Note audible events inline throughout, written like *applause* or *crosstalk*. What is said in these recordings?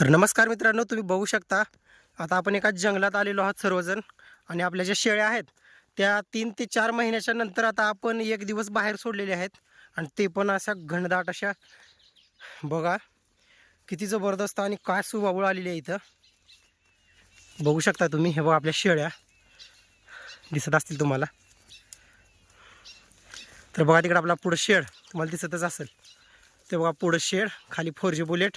तर नमस्कार मित्रांनो तुम्ही बघू शकता आता आपण एका जंगलात आलेलो आहोत सर्वजण आणि आपल्या ज्या शेळ्या आहेत त्या तीन ते चार महिन्याच्या नंतर आता आपण एक दिवस बाहेर सोडलेले आहेत आणि ते पण अशा घनदाट अशा बघा किती जबरदस्त आणि काय सुबाबूळ आलेली आहे इथं. बघू शकता तुम्ही हे बघा आपल्या शेळ्या दिसत असतील तुम्हाला. तर बघा तिकडे आपला पुढं शेड तुम्हाला दिसतच असेल. ते बघा पुढं शेड खाली फोर जी बुलेट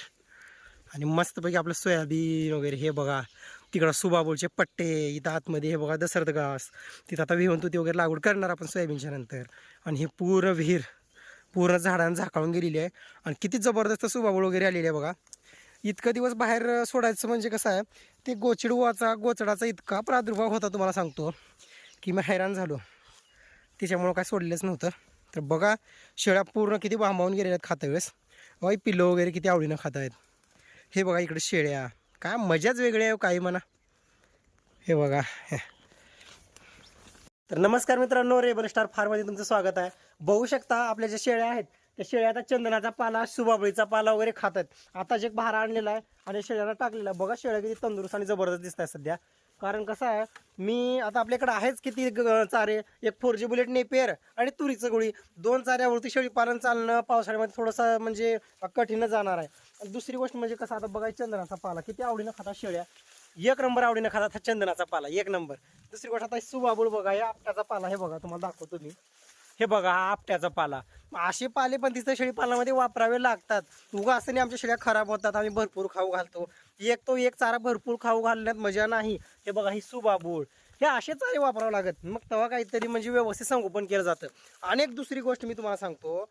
आणि मस्तपैकी आपलं सोयाबीन वगैरे हे बघा. तिकडं सुबाबोलचे पट्टे इथं आतमध्ये हे बघा दसरथ घास. तिथं आता विहंतुती वगैरे लागवड करणार आपण सोयाबीनच्या नंतर. आणि हे पूर्ण विहीर पूर्ण झाडांना झाकाळून गेलेली आहे. आणि किती जबरदस्त सुबाबोळ वगैरे आलेली आहे बघा. इतकं दिवस बाहेर सोडायचं म्हणजे कसं आहे ते गोचिडवाचा गोचडाचा इतका प्रादुर्भाव होता तुम्हाला सांगतो की मी हैराण झालो. त्याच्यामुळं काय सोडलंच नव्हतं. तर बघा शेळ्या पूर्ण किती बांबावून गेलेल्या आहेत खाता वेळेस बाई पिल्लं वगैरे किती आवडीनं खात आहेत हे बघा इकडे शेळ्या. काय मजाच वेगळी आहे हो काही म्हणा. हे बघा. तर नमस्कार मित्रांनो रेबल स्टार फार्ममध्ये तुमचं स्वागत आहे. बघू शकता आपल्या ज्या शेळ्या आहेत त्या शेळ्या आता चंदनाचा पाला सुबाबळीचा पाला वगैरे खातात. आता जे भारा आणलेला आहे आणि शेळ्याला टाकलेला आहे. बघा शेळ्या किती तंदुरुस्त आणि जबरदस्त दिसत आहे सध्या. कारण कसं आहे मी आता आपल्याकडे आहेच किती ग- चारे. एक फोर जी बुलेट नेपेर आणि तुरीचं गोळी. दोन चाऱ्यावरती शेळी पालन चालणं पावसाळ्यामध्ये थोडंसं म्हणजे कठीण जाणार आहे. आणि दुसरी गोष्ट म्हणजे कसं आता बघा चंदनाचा पाला. किती आवडीनं खातात शेळ्या. एक नंबर आवडीनं खातात हा चंदनाचा पाला. एक नंबर. दुसरी गोष्ट आता सुबाबूळ बघा या आपट्याचा पाला हे बघा तुम्हाला दाखवतो मी. हे बघा हा आपट्याचा पाला. असे पाले पण तिथं शेळीपालनामध्ये वापरावे लागतात. उगा असं नाही आमच्या शेळ्या खराब होतात. आम्ही भरपूर खाऊ घालतो. एक तो एक चारा भरपूर खाऊ घालण्यात मजा नाही. हे बघा ही सुबाबूळ हे असे चारे वापरावं लागत. मग तेव्हा काहीतरी म्हणजे व्यवस्थित संगोपन केलं जातं. आणि एक दुसरी गोष्ट मी तुम्हाला सांगतो.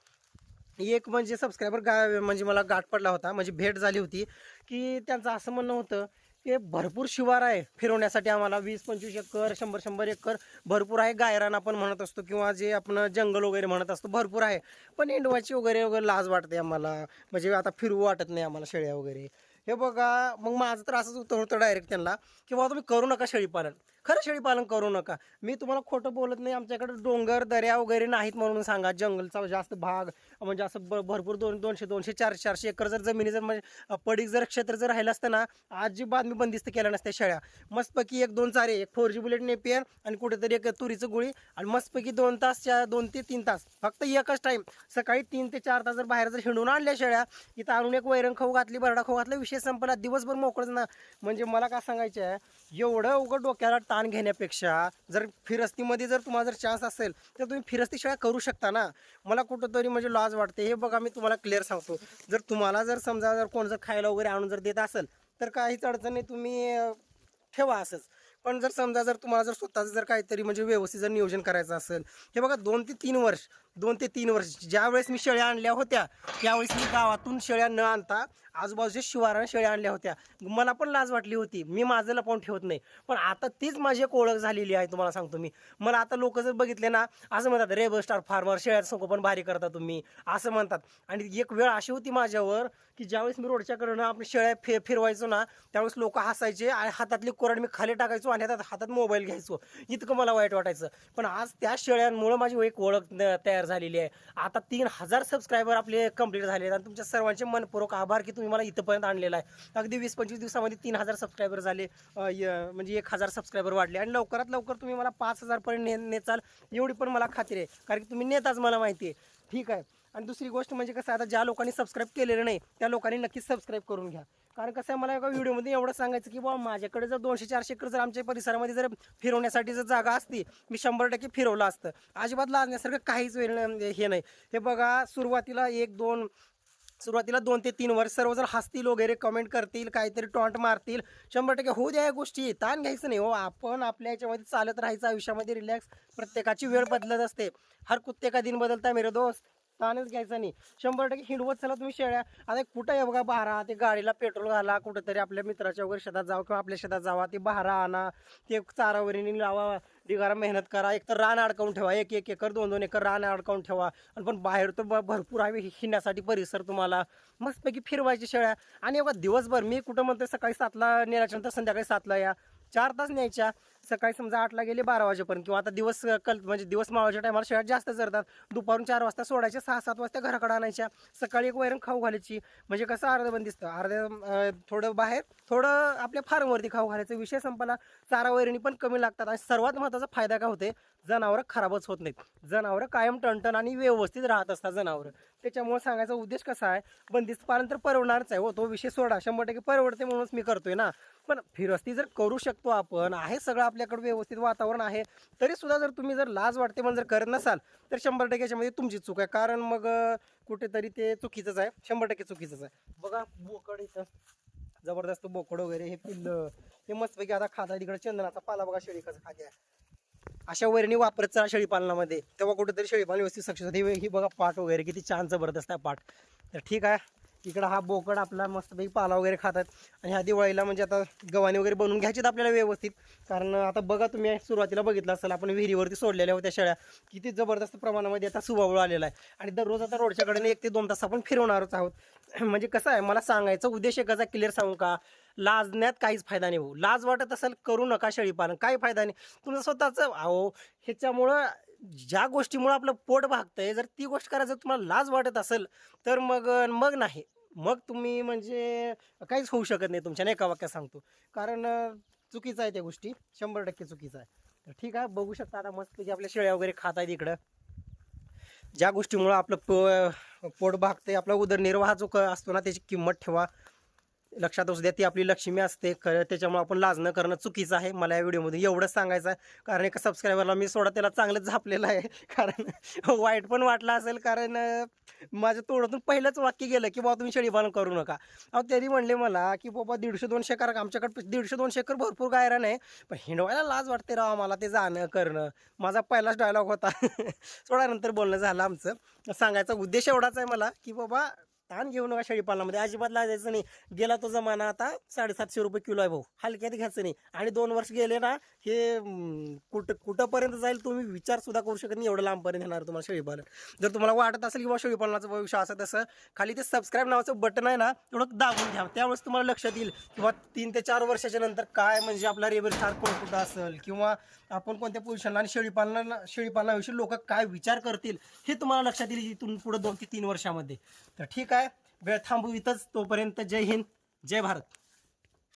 एक म्हणजे सबस्क्रायबर गा म्हणजे मला गाठ पडला होता. म्हणजे भेट झाली होती. की त्यांचं असं म्हणणं होतं ते भरपूर शिवार आहे फिरवण्यासाठी आम्हाला. वीस पंचवीस एकर शंभर शंभर एकर भरपूर आहे. गायरान आपण म्हणत असतो किंवा जे आपण जंगल वगैरे म्हणत असतो भरपूर आहे. पण इंडवाची वगैरे वगैरे लाज वाटते आम्हाला. म्हणजे आता फिरवू वाटत नाही आम्हाला शेळ्या वगैरे. हे बघा मग माझं तर असंच उत्तर होतं डायरेक्ट त्यांना की बाबा तुम्ही करू नका शेळीपालन. खरं शेळीपालन करू नका. मी तुम्हाला खोटं बोलत नाही. आमच्याकडे डोंगर दऱ्या वगैरे नाहीत म्हणून सांगा. जंगलचा जास्त भाग म्हणजे असं भरपूर दोन दोनशे दोनशे चार चारशे एकर जर जमिनी जर म्हणजे पडीक जर क्षेत्र जर राहिलं असतं ना अजिबात मी बंदिस्त केल्या नसत्या शेळ्या. मस्तपैकी एक दोन चारे एक फोर जी बुलेट नेपियर आणि कुठेतरी एक तुरीचं गोळी आणि मस्तपैकी दोन तास चार दोन ते तीन तास. फक्त एकच टाईम सकाळी तीन ते चार तास जर बाहेर जर हिंडून आणल्या शेळ्या इथं आणून एक वैरण खाऊ घातली बरडा खाऊ घातला विषय संपला दिवसभर मोकळच ना. म्हणजे मला काय सांगायचं आहे एवढं उघड डोक्याला ताण घेण्यापेक्षा जर फिरस्तीमध्ये जर तुम्हाला जर चान्स असेल तर तुम्ही फिरस्ती शेळ्या करू शकता ना. मला कुठंतरी म्हणजे लॉज वाटते. हे बघा मी तुम्हाला क्लिअर सांगतो. जर तुम्हाला जर समजा जर कोण जर खायला वगैरे आणून जर देत असेल तर काहीच अडचण नाही तुम्ही ठेवा असंच. पण जर समजा जर तुम्हाला जर स्वतःचं जर काहीतरी म्हणजे व्यवस्थित जर नियोजन करायचं असेल हे बघा दोन ते तीन वर्ष दोन ते तीन वर्ष ज्यावेळेस मी शेळ्या आणल्या होत्या त्यावेळेस मी गावातून शेळ्या न आणता आजूबाजूच्या शिवारानं शेळ्या आणल्या होत्या. मला पण लाज वाटली होती. मी माझं लपवून ठेवत नाही. पण आता तीच माझी एक ओळख झालेली आहे तुम्हाला सांगतो मी. मला आता लोक जर बघितले ना असं म्हणतात रेबल स्टार फार्मर शेळ्याचं संगोपन भारी करता तुम्ही. असं म्हणतात. आणि एक वेळ अशी होती माझ्यावर की ज्यावेळेस मी रोडच्या कडनं आपण शेळ्या फे फिरवायचो ना त्यावेळेस लोक हसायचे आणि हातातली कोरड मी खाली टाकायचो आणि हातात हातात मोबाईल घ्यायचो. इतकं मला वाईट वाटायचं. पण आज त्या शेळ्यांमुळं माझी एक ओळख तयार झालेली आहे. आता तीन हजार सबस्क्रायबर आपले कंप्लीट झाले आहेत आणि तुमच्या सर्वांचे मनपूर्वक आभार की तुम्ही मला इथंपर्यंत आणलेला आहे. अगदी वीस पंचवीस दिवसामध्ये तीन हजार सबस्क्रायबर झाले म्हणजे एक हजार सबस्क्रायबर वाढले. आणि लवकरात लवकर तुम्ही मला पाच हजारपर्यंत ने नेचाल एवढी पण मला खात्री आहे. कारण की तुम्ही नेताच मला माहिती आहे. ठीक आहे. आणि दुसरी गोष्ट म्हणजे कसं आता ज्या लोकांनी सबस्क्राईब केलेलं नाही त्या लोकांनी नक्कीच सबस्क्राईब करून घ्या. कारण कसं आहे मला एका व्हिडिओमध्ये एवढं सांगायचं की बाबा माझ्याकडे जर दोनशे चारशे एकर जर आमच्या परिसरामध्ये जर फिरवण्यासाठी जर जागा असती मी शंभर टक्के फिरवलं असतं. अजिबात लाजण्यासारखं काहीच वेळ हे नाही. हे बघा सुरुवातीला एक दोन सुरुवातीला दोन ते तीन वर्ष सर्वजण हसतील वगैरे कमेंट करतील काहीतरी टॉन्ट मारतील. शंभर टक्के होऊ द्या या गोष्टी ताण घ्यायचं नाही हो. आपण आपल्या याच्यामध्ये चालत राहायचं आयुष्यामध्ये रिलॅक्स प्रत्येकाची वेळ बदलत असते. हर कुत्ते का दिन बदलता मेरे दोस्त? ताणच घ्यायचा नाही. शंभर टक्के हिंडवत चला तुम्ही शेळ्या. आता कुठं आहे बघा बहारा ते गाडीला पेट्रोल घाला कुठंतरी आपल्या मित्राच्या वगैरे शेतात जावा किंवा आपल्या शेतात जावा ते बहारा आणा ते चारा वगैरे लावा ढिगारा मेहनत करा एक तर रान अडकावून ठेवा एक एक एकर दोन दोन एकर रान अडकावून ठेवा. आणि पण बाहेर तर भरपूर आहे हिंडण्यासाठी परिसर तुम्हाला. मस्तपैकी फिरवायची शेळ्या. आणि बघा दिवसभर मी कुठं म्हणते सकाळी सातला नेल्याच्या नंतर संध्याकाळी सातला या. चार तास न्यायच्या. सकाळी समजा आठला गेले बारा वाजेपर्यंत किंवा आता दिवस कल म्हणजे दिवस मावाच्या टायमाला शेळ्या जास्त चरतात दुपारून चार वाजता सोडायच्या सहा सात वाजता घराकडे आणायच्या. सकाळी एक वैरण खाऊ घालायची. म्हणजे कसं अर्ध बंद दिसतं. अर्ध्या थोडं बाहेर थोडं आपल्या फार्मवरती खाऊ घालायचं. विषय संपला चारा वैरणी पण कमी लागतात. आणि सर्वात महत्त्वाचा फायदा काय होते जनावरं खराबच होत नाहीत. जनावरं कायम टणटण आणि व्यवस्थित राहत असतात जनावरं. त्याच्यामुळे सांगायचा उद्देश कसा आहे? बंदिस्त पालन तर परवडणारच आहे हो. तो विषय सोडा. शंभर टक्के परवडते म्हणूनच मी करतोय ना. पण फिरस्ती जर करू शकतो आपण आहे सगळं आपल्याकडे व्यवस्थित वातावरण आहे तरी सुद्धा जर तुम्ही जर लाज वाटते म्हणून जर करत नसाल तर शंभर टक्के याच्यामध्ये तुमची चूक आहे. कारण मग कुठेतरी ते चुकीचंच आहे. शंभर टक्के चुकीचंच आहे. बघा बोकड इथं. जबरदस्त बोकड वगैरे हे पिल्लं. हे मस्तपैकी आता खाता तिकडे. चंदनाचा पाला बघा शेळी खाते. आहे अशा वरणी वापरत चला शेळीपालनामध्ये तेव्हा कुठेतरी शेळीपालन व्यवस्थित सक्सेस होते ही बघा पाठ वगैरे किती छान जबरदस्त आहे पाठ. तर ठीक आहे. इकडं हा बोकड आपला मस्तपैकी पाला वगैरे खातात. आणि ह्या दिवाळीला म्हणजे आता गव्हाणी वगैरे बनवून घ्यायचीत आपल्याला व्यवस्थित. कारण आता बघा तुम्ही सुरुवातीला बघितलं असेल आपण विहिरीवरती सोडलेल्या होत्या शेळ्या. किती जबरदस्त प्रमाणामध्ये आता सुभावळ आलेला आहे. आणि दररोज आता रोडच्या कडेने एक ते दोन तास आपण फिरवणारच आहोत. *clears throat* म्हणजे कसं आहे मला सांगायचं उद्देश एकाचा क्लिअर सांगू का? लाजण्यात काहीच फायदा नाही भाऊ. लाज वाटत असेल करू नका शेळीपालन. काही फायदा नाही. तुमचं स्वतःचं अहो ह्याच्यामुळं ज्या गोष्टीमुळं आपलं पोट भागतंय जर ती गोष्ट करायचं तुम्हाला लाज वाटत असेल तर मग मग नाही. मग तुम्ही म्हणजे काहीच होऊ शकत नाही तुमच्या नाही एका वाक्यात सांगतो. कारण चुकीचं आहे त्या गोष्टी. शंभर टक्के चुकीचं आहे. तर ठीक आहे बघू शकता आता मस्त की आपल्या शेळ्या वगैरे खात आहेत इकडं. ज्या गोष्टीमुळं आपलं पो पोट भागते आपला उदरनिर्वाह जो क असतो ना त्याची किंमत ठेवा. लक्षात असू द्या ती आपली लक्ष्मी असते. खरं त्याच्यामुळे आपण लाजणं करणं चुकीचं आहे. मला या व्हिडिओमध्ये एवढंच सांगायचं आहे. कारण एका सबस्क्रायबरला मी सोडा त्याला चांगलंच झापलेलं आहे. कारण *laughs* वाईट पण वाटलं असेल. कारण माझ्या तोंडातून पहिलंच वाक्य गेलं की बाबा तुम्ही शेळीपालन करू नका. अहो त्यांनी म्हणले मला की बाबा दीडशे दोनशे एकर आमच्याकडे दीडशे दोनशे एकर भरपूर गायरान आहे पण हिंडवायला लाज वाटते राव मला ते जाणं करणं. माझा पहिलाच डायलॉग होता. *laughs* सोडानंतर बोलणं झालं आमचं. सांगायचा उद्देश एवढाच आहे मला की बाबा ताण घेऊ नका शेळीपालनामध्ये अजिबात लाजायचं नाही. गेला तो जमाना आता साडेसातशे रुपये किलो आहे भाऊ. हलक्यात घ्यायचं नाही. आणि दोन वर्ष गेले ना हे कुठं कुठंपर्यंत जाईल तुम्ही विचार सुद्धा करू शकत नाही एवढं लांबपर्यंत येणार तुम्हाला शेळीपालन जर तुम्हाला वाटत असेल किंवा शेळीपालनाचं भविष्य असं तसं खाली ते सबस्क्राईब नावाचं बटन आहे ना तेवढं दाबून घ्या. त्यावेळेस तुम्हाला लक्षात येईल किंवा तीन ते चार वर्षाच्या नंतर काय म्हणजे आपला रेबर स्टार कोण कुठं असेल किंवा आपण कोणत्या पोझिशनला आणि शेळीपालना शेळीपालनाविषयी लोक काय विचार करतील हे तुम्हाला लक्षात येईल इथून पुढे दोन ते तीन वर्षामध्ये. तर ठीक आहे. वेळ थांबू इथंच. तोपर्यंत जय हिंद जय भारत.